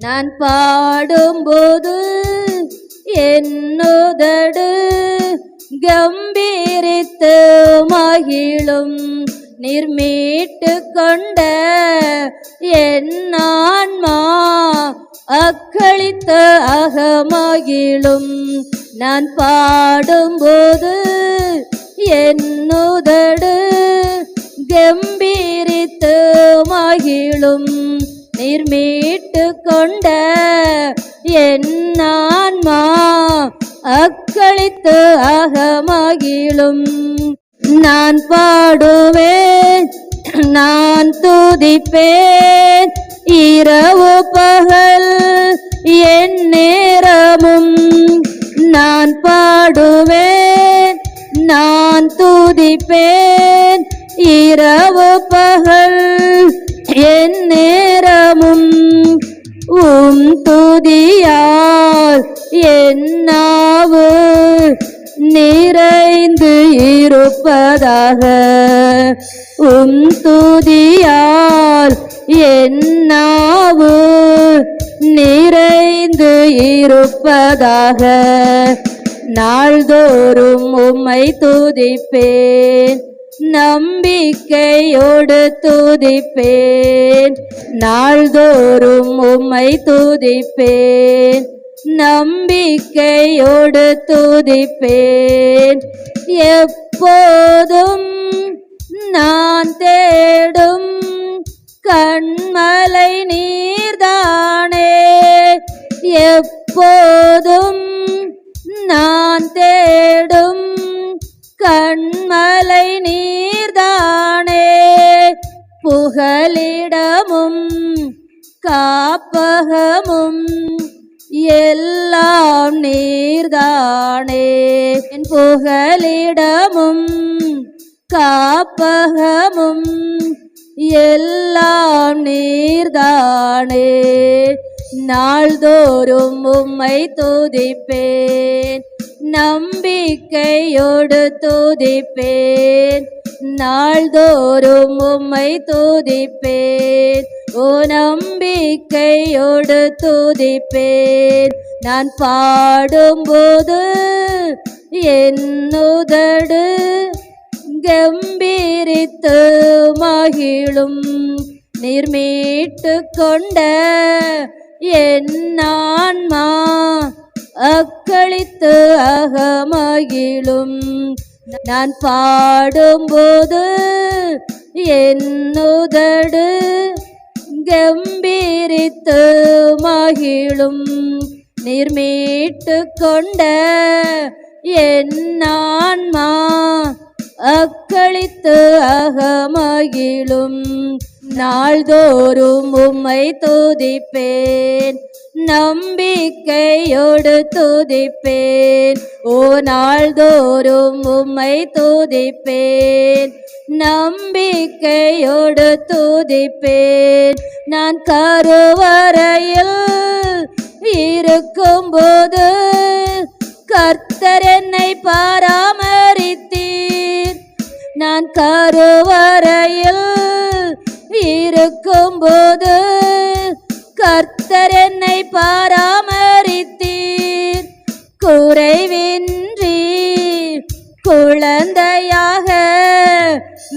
நான் பாடும்போது என்னுதடு கம்பீரித்து மகிழும். நிர்மீட்டு கொண்ட என் அக்களித்த அகமகிழும் நான் பாடும்போது என்னுதடு கம்பீரித்து மகிழும். நிர்மீட்டு கொண்ட என்னான்மா அக்களித்து அகமகிழும். நான் பாடுவேன் நான் துதிப்பேன். இரவு பகல் என் நேரமும் நான் பாடுவேன் நான் துதிப்பேன். இரவு பகல் என் நேரமும் உம் துதியால் என் நிறைந்து இருப்பதாக. உம் துதியால் என்னாவு நிறைந்து இருப்பதாக. நாள்தோறும் உம்மை துதிப்பேன். நம்பிக்கையோடு துதிப்பேன். நாள்தோறும் உம்மை துதிப்பேன். நம்பிக்கையோடு துதிப்பேன். எப்போதும் நான் தே இடமும் காப்பகமும் எல்லாம் நீர்தானே. என் புகலிடமும் காப்பகமும் எல்லாம் நீர்தானே. நாள்தோறும் உம்மை துதிப்பேன் நம்பிக்கையோடு துதிப்பேன். நாள்தோறும் உம்மை துதிப்பேன். ஓ நம்பிக்கையோடு துதிப்பேன். நான் பாடும்போது என்னுதடு கம்பீரித்து மகிழும். நிர்மீட்டு கொண்ட என் ஆன்மா அக்களித்து அகமகிழும். நான் பாடும்போது என்னுதடு கம்பீரித்து மகிழும். நிர்மீட்டு கொண்ட என் அக்களித்து அகமகிழும். நாள்தோறும் உம்மை துதிப்பேன். நம்பிக்கையோடு துதிப்பேன். ஓ நாள்தோறும் உம்மை துதிப்பேன். நம்பிக்கையோடு துதிப்பேன். நான் கருவறையில் இருக்கும்போது கர்த்தர் என்னை பராமரித்தீர். நான் கருவறையில் இருக்கும் போது கர்த்தர் என்னை பராமரித்தீர். குறைவின்றி குழந்தையாக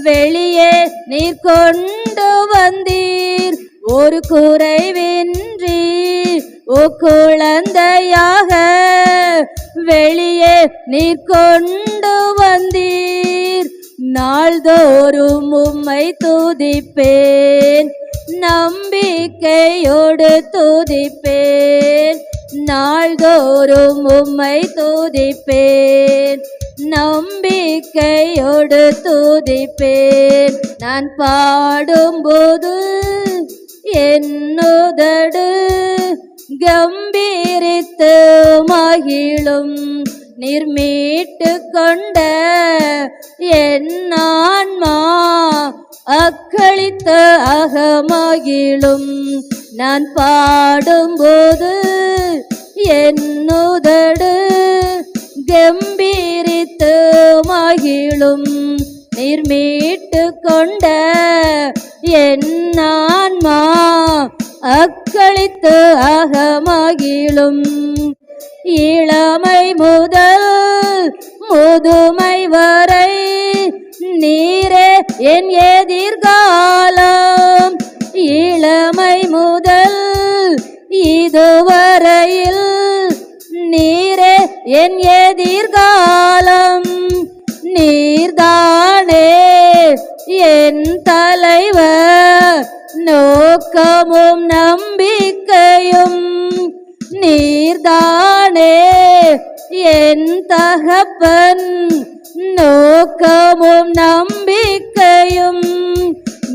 வெளியே நீர் கொண்டு வந்தீர். ஒரு குறைவின்றி ஓ குழந்தையாக வெளியே நீர் கொண்டு வந்தீர். நாள்தோறும் உம்மை துதிப்பேன். நம்பிக்கையோடு துதிப்பேன். நாள்தோறும் உம்மை துதிப்பேன். நம்பிக்கையோடு துதிப்பேன். நான் பாடும்போது என்னுதடு கம்பீரித்து மகிழும். நிர்மீட்டு கொண்ட என் அக்களித்த அகமகிழும். நான் பாடும்போது என்னுதடு கம்பீரித்து மகிழும். நிர்மீட்டு கொண்ட என் அக்களித்து அகமகிழும். இளமை முதல் முதுமை வரை நீரே என் எதிர்காலம். இளமை முதல் இதுவரையில் நீரே என் எதிர்காலம். நீர்தானே என் தலைவர் நோக்கமும் நம்பிக்கையும் நீர்தான் என் தகப்பன் நோக்கமும் நம்பிக்கையும்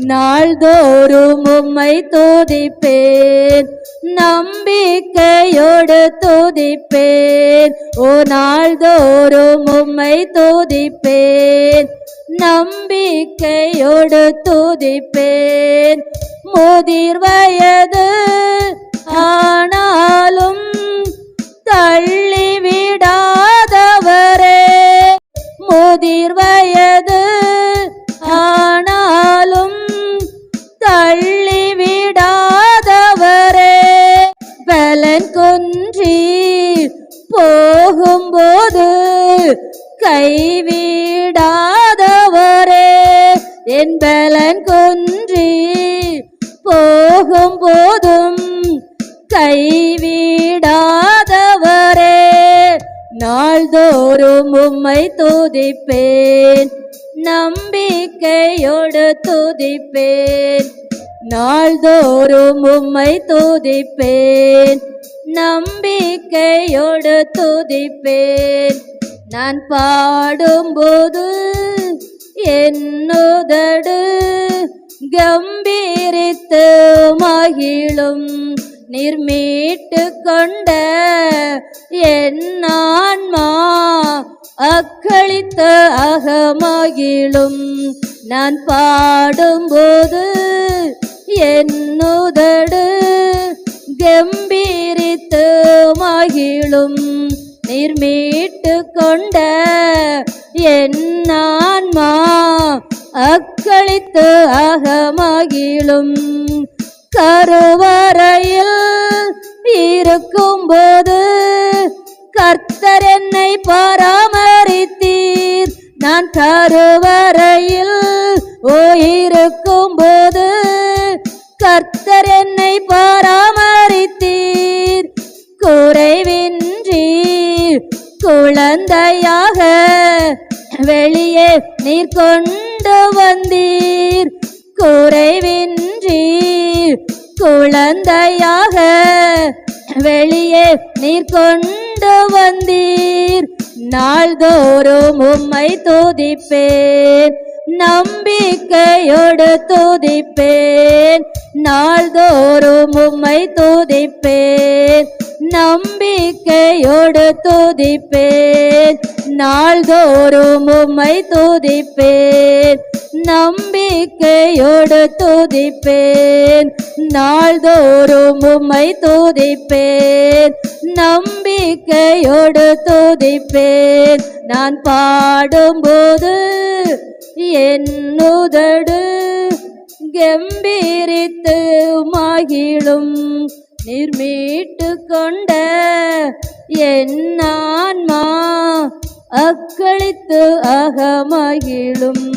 நாள்தோறும் உம்மை துதிப்பேன். நம்பிக்கையோடு துதிப்பேன். ஓ நாள்தோறும் உம்மை துதிப்பேன். நம்பிக்கையோடு துதிப்பேன். முதிர் வயது ஆனாலும் தள்ளிவி விடாதவரே. முதிர் வயது ஆனாலும் தள்ளி விடாதவரே. பலன் குன்றி போகும்போது கைவிடாதவரே என் பலன் குன்றி போகும்போதும் கைவி நாள்தோறும் உம்மை துதிப்பேன். நம்பிக்கையோடு துதிப்பேன். நாள்தோறும் உம்மை துதிப்பேன். நம்பிக்கையோடு துதிப்பேன். நான் பாடும்போது என்னுதடு கம்பீரித்து மகிழும். நிர்மீட்டு கொண்ட என் ஆன்மா அக்களித்த அகமகிழும். நான் பாடும்போது என்னுதடு கம்பீரித்து மகிழும். நிர்மீட்டு கொண்ட என் ஆன்மா அக்களித்து அகமகிழும். கருவறையில் இருக்கும்போது கர்த்தர் என்னை பராமரித்தீர். நான் கருவறையில் ஓயிருக்கும் போது கர்த்தர் என்னை பராமரித்தீர். குறைவின்றி குழந்தையாக வெளியே நீர் கொண்டு வந்தீர். குறைவின்றி குழந்தையாக வெளியே நீர் கொண்டு வந்தீர். நாள்தோறும் உம்மை துதிப்பேன். நம்பிக்கையோடு துதிப்பேன். நாள்தோறும் உம்மை துதிப்பேன். நம்பிக்கையோடு துதிப்பேன். நாள்தோறும் உம்மை துதிப்பேன். நம்பிக்கையோடு துதிப்பேன். நாள்தோறும் உம்மை துதிப்பேன். நம்பிக்கையோடு துதிப்பேன். நான் பாடும்போது என்னுதடு கம்பீரித்து மகிழும். நிர்மீட்டு கொண்ட என் ஆன்மா அக்களித்து அகமகிழும்.